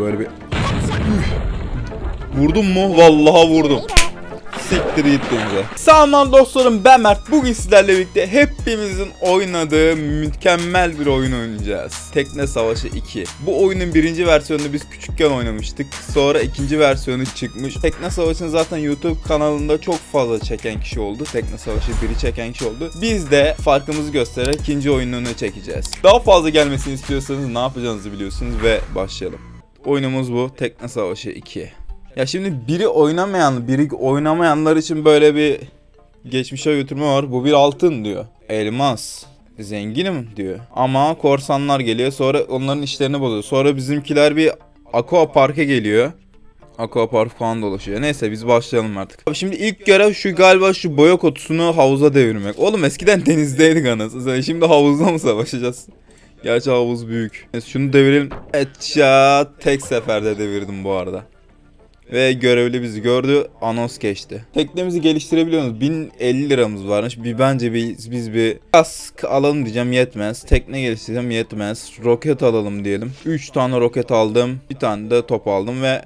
Böyle bir... Vurdum mu? Vallahi vurdum. Siktir git denize. Selamlar dostlarım ben Mert. Bugün sizlerle birlikte hepimizin oynadığı mükemmel bir oyun oynayacağız. Tekne Savaşı 2. Bu oyunun birinci versiyonunu biz küçükken oynamıştık. Sonra ikinci versiyonu çıkmış. Tekne Savaşı'nı zaten YouTube kanalında çok fazla çeken kişi oldu. Tekne Savaşı 1'i çeken kişi oldu. Biz de farkımızı göstererek ikinci oyununu çekeceğiz. Daha fazla gelmesini istiyorsanız ne yapacağınızı biliyorsunuz ve başlayalım. Oyunumuz bu. Tekne Savaşı 2. Ya şimdi biri oynamayan, biri oynamayanlar için böyle bir geçmişe götürme var. Bu bir altın diyor. Elmas. Zenginim diyor. Ama korsanlar geliyor sonra onların işlerini bozuyor. Sonra bizimkiler bir aqua parka geliyor. Aqua park falan dolaşıyor. Neyse biz başlayalım artık. Abi şimdi ilk görev şu galiba şu boya kutusunu havuza devirmek. Oğlum eskiden denizdeydik anasını. Şimdi havuzda mı savaşacağız? Gerçi havuz büyük. Neyse şunu devirelim. Etça tek seferde devirdim bu arada. Ve görevli bizi gördü. Anons geçti. Teknemizi geliştirebiliyoruz. 1050 liramız varmış. Bir bence biz, biz bir kask alalım diyeceğim yetmez. Tekne geliştireceğim yetmez. Roket alalım diyelim. 3 tane roket aldım. Bir tane de top aldım ve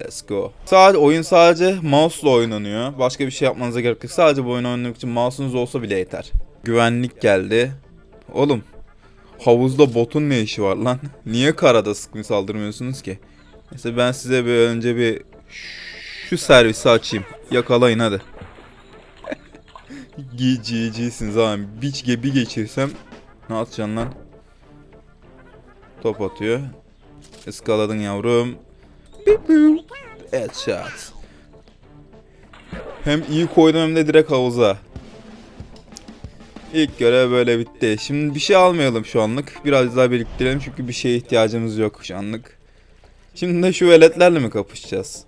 Let's go. Sadece oyun sadece mouse'la oynanıyor. Başka bir şey yapmanıza gerek yok. Sadece bu oyunu oynamak için mouse'unuz olsa bile yeter. Güvenlik geldi. Oğlum havuzda botun ne işi var lan? Niye karada sıkmı saldırmıyorsunuz ki? Mesela ben size bir önce bir şu servisi açayım. Yakalayın hadi. GG'siniz abi. Biç gibi geçirsem ne atacaksın lan? Top atıyor. Iskaladın yavrum. Headshot. Hem iyi koydum hem de direkt havuza. İlk görev böyle bitti. Şimdi bir şey almayalım şu anlık. Biraz daha biriktirelim çünkü bir şeye ihtiyacımız yok şu anlık. Şimdi de şu veletlerle mi kapışacağız?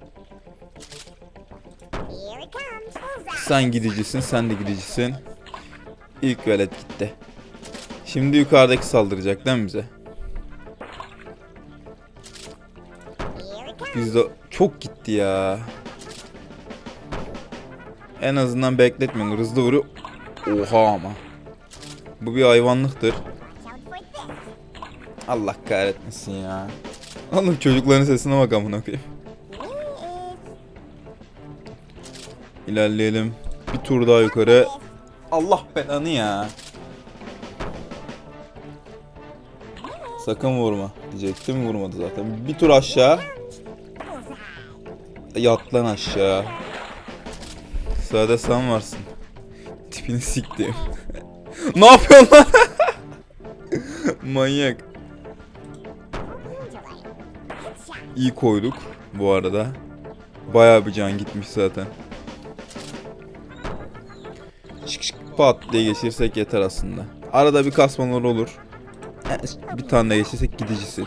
Sen gidicisin, sen de gidicisin. İlk velet gitti. Şimdi yukarıdaki saldıracak değil mi bize? Bizde çok gitti ya. En azından bekletmeyin. Hızlı vuruyor. Oha ama. Bu bir hayvanlıktır. Allah kahretmesin ya. Oğlum çocukların sesine bak amına koyayım. İlerleyelim. Bir tur daha yukarı. Allah belanı ya. Sakın vurma diyecektim vurmadı zaten. Bir tur aşağı. Yat lan aşağı. Sağda sen varsın. Tipini siktim. Ne yapıyorsun lan? Manyak. İyi koyduk bu arada. Bayağı bir can gitmiş zaten. Şık şık pat diye geçirsek yeter aslında. Arada bir kasmalar olur. Bir tane geçirsek later.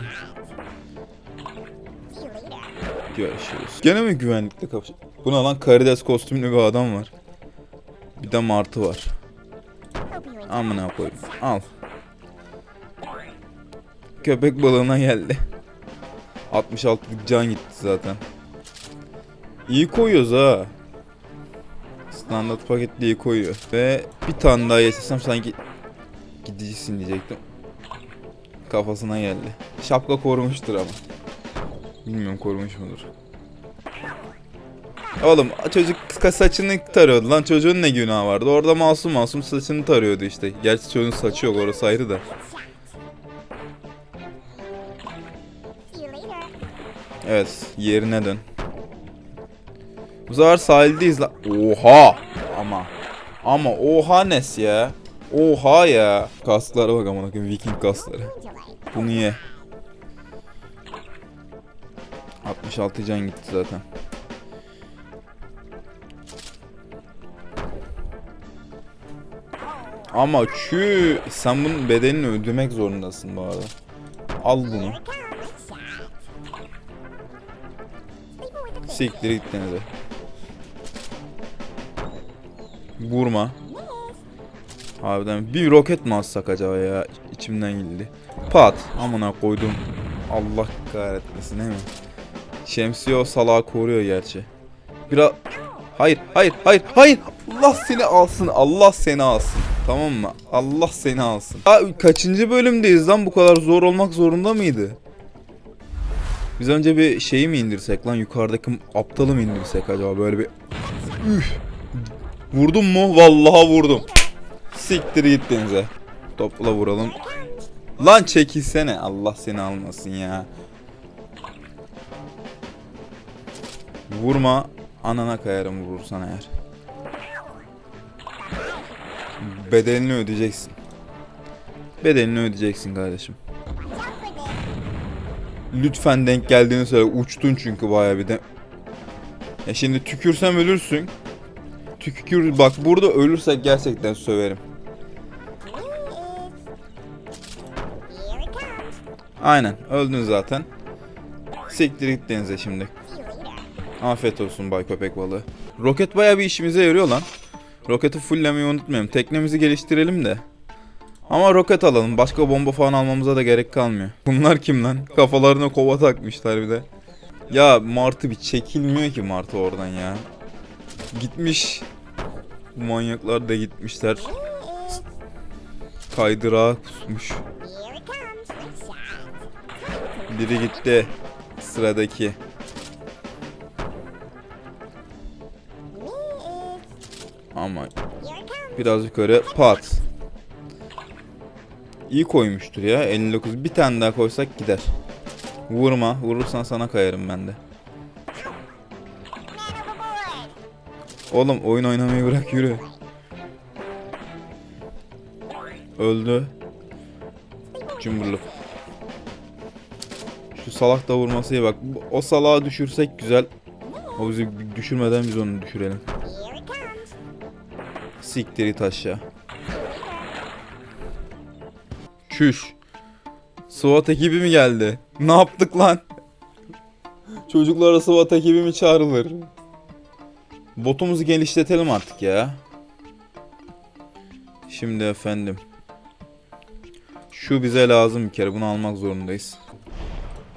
Görüşürüz. Gene mi güvenlikle kapış... Bu ne lan karides kostümlü bir adam var. Bir de martı var. Amına koyayım. Al. Köpek balığına geldi. 66'lık can gitti zaten. İyi koyuyoruz ha. Standart paketli iyi koyuyor. Ve bir tane daha yesesem sanki gidicisin diyecektim. Kafasına geldi. Şapka korumuştur ama. Bilmiyorum korumuş mudur. Oğlum çocuk saçını tarıyordu lan. Çocuğun ne günahı vardı? Orada masum masum saçını tarıyordu işte. Gerçi çocuğun saçı yok orası ayrı da. Evet yerine dön. Bu sefer sahildeyiz lan Oha! Ama Ama oha nes ya? Oha ya? Kasklara bak amına koyayım viking kaskları? Bu niye 66 can gitti zaten Ama çü sen bunun bedelini ödemek zorundasın bu arada. Al bunu. Siktir git denize. Vurma. Harbiden bir roket mi atsak acaba ya? İçimden geldi. Pat. Amına koydum. Allah kahretmesin değil mi? Şemsiye o salağı koruyor gerçi. Biraz... Hayır, hayır, hayır, hayır. Allah seni alsın. Allah seni alsın. Tamam mı? Allah seni alsın. Aa, kaçıncı bölümdeyiz lan? Bu kadar zor olmak zorunda mıydı? Biz önce bir şeyi mi indirsek lan yukarıdaki aptalı mı indirsek acaba böyle bir Üf. Vurdum mu? Vallahi vurdum. Siktir git denize. Topla vuralım. Lan çekilsene. Allah seni almasın ya. Vurma. Anana kayarım vurursan eğer. Bedelini ödeyeceksin. Bedelini ödeyeceksin kardeşim. Lütfen denk geldiğini söyle. Uçtun çünkü bayağı bir de. Ya şimdi tükürsem ölürsün. Tükür bak burada ölürsek gerçekten söverim. Aynen öldün zaten. Siktir git denize şimdi. Afiyet olsun bay köpek balığı. Roket bayağı bir işimize yarıyor lan. Roketi fulllemeyi unutmayalım. Teknemizi geliştirelim de. Ama roket alalım. Başka bomba falan almamıza da gerek kalmıyor. Bunlar kim lan? Kafalarına kova takmışlar bir de. Ya Martı bir çekilmiyor ki Martı oradan ya. Gitmiş. Bu manyaklar da gitmişler. Kaydırağa kusmuş. Biri gitti. Sıradaki. Ama biraz yukarı pat. İyi koymuştur ya 59. Bir tane daha koysak gider. Vurma. Vurursan sana kayarım ben de. Oğlum oyun oynamayı bırak yürü. Öldü. Cumburluk. Şu salak da vurması iyi bak. O salağı düşürsek güzel. O bizi düşürmeden biz onu düşürelim. Siktir it aşağı. Çüş. SWAT ekibi mi geldi? Ne yaptık lan? Çocuklara SWAT ekibi mi çağrılır? Botumuzu genişletelim artık ya. Şimdi efendim. Şu bize lazım bir kere. Bunu almak zorundayız.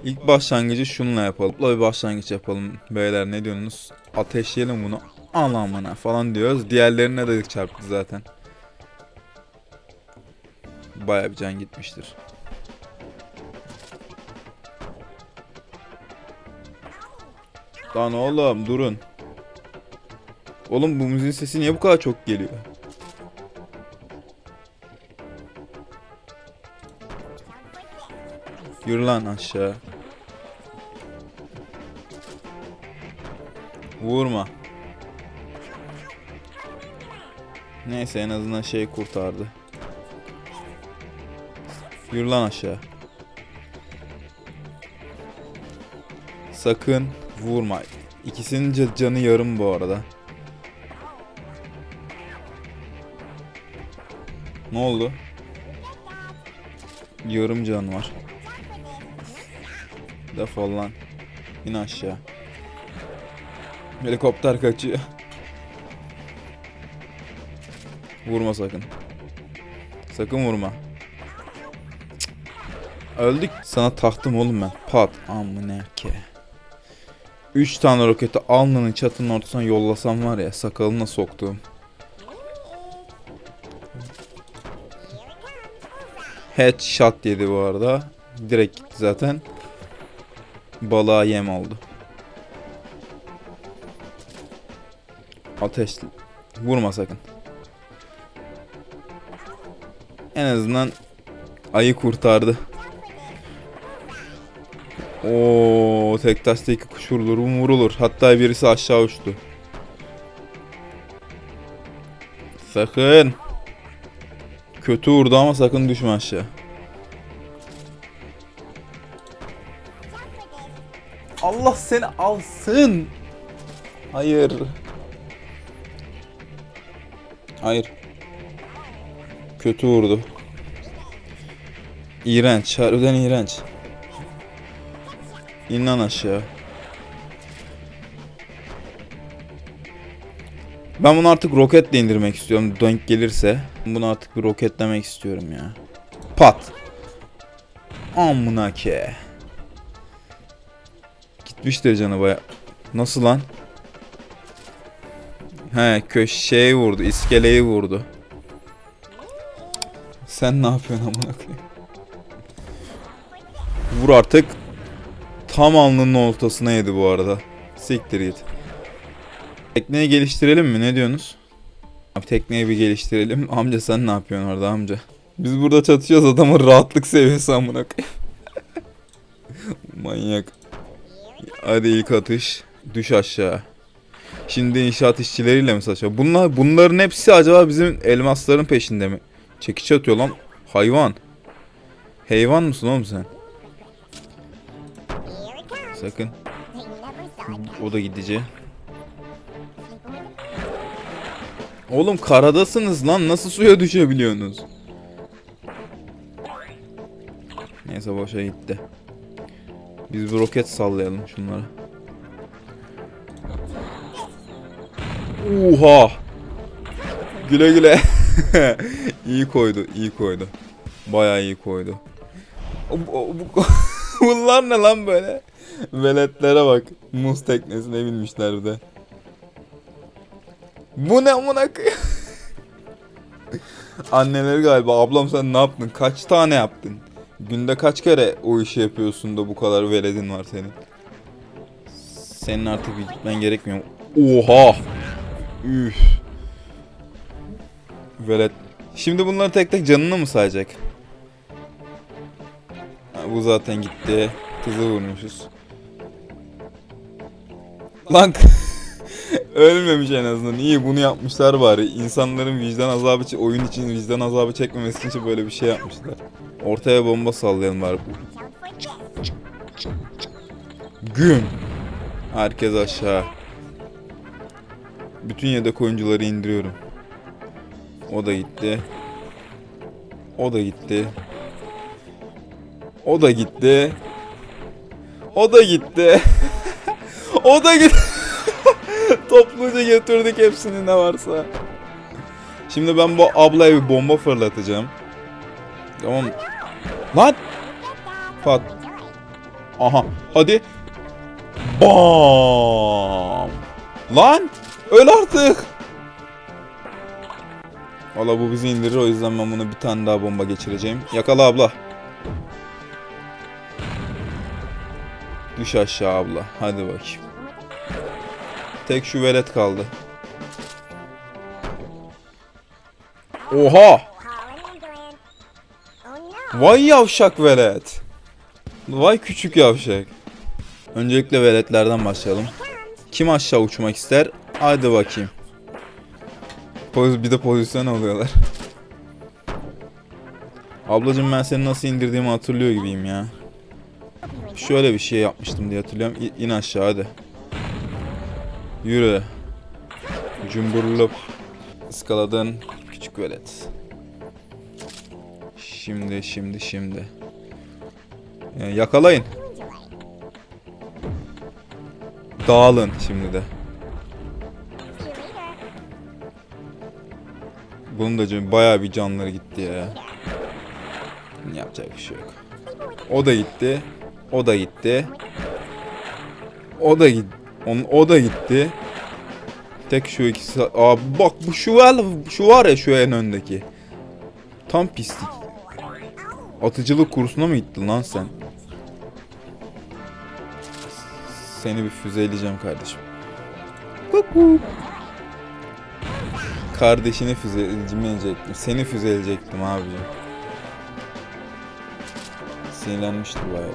İlk başlangıcı şununla yapalım. Topla bir başlangıç yapalım. Beyler ne diyorsunuz? Ateşleyelim bunu. Anamına falan diyoruz. Diğerlerine de çarptı zaten. Baya bir can gitmiştir. Lan oğlum durun. Oğlum bu müziğin sesi niye bu kadar çok geliyor? Yürü lan aşağı. Vurma. Neyse en azından şey kurtardı. Yürü lan aşağı. Sakın vurma. İkisinin ca- canı yarım bu arada. Ne oldu? Yarım can var. Defol lan. İn aşağı. Helikopter kaçıyor. Vurma sakın. Sakın vurma. Cık. Öldük. Sana taktım oğlum ben. Pat. Amına ke. Üç tane roketi alnının çatının ortasına yollasam var ya sakalına soktuğum. Headshot yedi bu arada. Direkt gitti zaten. Balığa yem oldu. Ateş. Vurma sakın. En azından ayı kurtardı. Oo, tek taşta iki kuş vurulur, um vurulur. Hatta birisi aşağı uçtu. Sakın. Kötü vurdu ama sakın düşme aşağı. Allah seni alsın. Hayır. Hayır. Kötü vurdu. İğrenç. Harbiden iğrenç. İn lan aşağı. Ben bunu artık roketle indirmek istiyorum. Denk gelirse. Bunu artık bir roketlemek istiyorum ya. Pat. Amına ke. Gitmiştir canı baya. Nasıl lan? He köşeyi vurdu. iskeleyi vurdu. Sen ne yapıyorsun amına? Vur artık. Tam alnının ortasına yedi bu arada. Siktir git. Tekneyi geliştirelim mi? Ne diyorsunuz? Abi tekneyi bir geliştirelim. Amca sen ne yapıyorsun orada amca? Biz burada çatışıyoruz adamın rahatlık seviyesi amına. Manyak. Hadi ilk atış. Düş aşağı. Şimdi inşaat işçileriyle mi saçma? Bunlar, bunların hepsi acaba bizim elmasların peşinde mi? Çekiç atıyor lan. Hayvan. Hayvan mısın oğlum sen? Sakın. O da gidici. Oğlum karadasınız lan. Nasıl suya düşebiliyorsunuz? Neyse boşa gitti. Biz bir roket sallayalım şunlara. Oha! Güle güle. iyi koydu, iyi koydu. Bayağı iyi koydu. Bunlar ne lan böyle? Veletlere bak. Muz teknesine binmişler bir de. Bu ne amına? Anneleri galiba ablam sen ne yaptın? Kaç tane yaptın? Günde kaç kere o işi yapıyorsun da bu kadar veledin var senin? Senin artık gitmen gerekmiyor. Oha! Üf. Velet. Şimdi bunları tek tek canını mı sayacak? Ha, bu zaten gitti. Kızı vurmuşuz. Lan ölmemiş en azından. İyi bunu yapmışlar bari. İnsanların vicdan azabı çe- oyun için vicdan azabı çekmemesi için böyle bir şey yapmışlar. Ortaya bomba sallayalım bari. Güm. Herkes aşağı. Bütün yedek oyuncuları indiriyorum. O da gitti. O da gitti. O da gitti. O da gitti. o da gitti. Topluca götürdük hepsini ne varsa. Şimdi ben bu ablaya bir bomba fırlatacağım. Tamam. Lan! Pat. Aha. Hadi. Bam. Lan! Öl artık. Valla bu bizi indirir o yüzden ben buna bir tane daha bomba geçireceğim. Yakala abla. Düş aşağı abla. Hadi bakayım. Tek şu velet kaldı. Oha! Oh. Vay yavşak velet. Vay küçük yavşak. Öncelikle veletlerden başlayalım. Kim aşağı uçmak ister? Hadi bakayım. Bir de pozisyon alıyorlar. Ablacım ben seni nasıl indirdiğimi hatırlıyor gibiyim ya. Şöyle bir şey yapmıştım diye hatırlıyorum. İ- in aşağı hadi. Yürü. Cumburlup. Iskaladın küçük velet. Şimdi şimdi şimdi. Yani yakalayın. Dağılın şimdi de. Bunun da bayağı bir canları gitti ya. Yapacak bir şey yok. O da gitti. O da gitti. O da gitti. O da gitti. Tek şu ikisi. Aa bak bu şu var, şu var ya şu en öndeki. Tam pislik. Atıcılık kursuna mı gittin lan sen? Seni bir füzeleyeceğim kardeşim. Kuku. Kardeşini füzeleyecektim. Seni füzeleyecektim abicim. Sinirlenmiştir bayağı.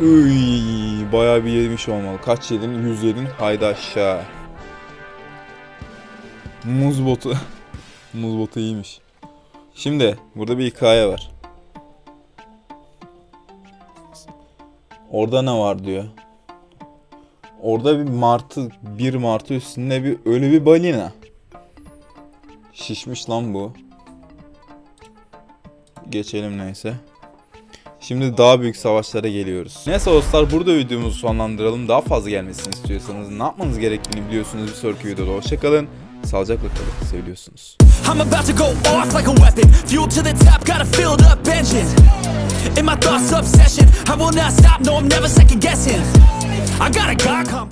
Iy, bayağı bir yemiş olmalı. Kaç yedin? 100 yedin. Haydi aşağı. Muz botu. Muz botu iyiymiş. Şimdi burada bir hikaye var. Orada ne var diyor. Orada bir martı, bir martı üstünde bir ölü bir balina. Şişmiş lan bu. Geçelim neyse. Şimdi daha büyük savaşlara geliyoruz. Neyse dostlar burada videomuzu sonlandıralım. Daha fazla gelmesini istiyorsanız ne yapmanız gerektiğini biliyorsunuz. Bir sonraki videoda hoşçakalın. Sağlıcakla kalın. Seviyorsunuz. I'm about to go off like a weapon. Fuel to the top, got a filled up engine. In my thoughts, obsession. I will not stop, no, I'm never second guessing. I got a God come.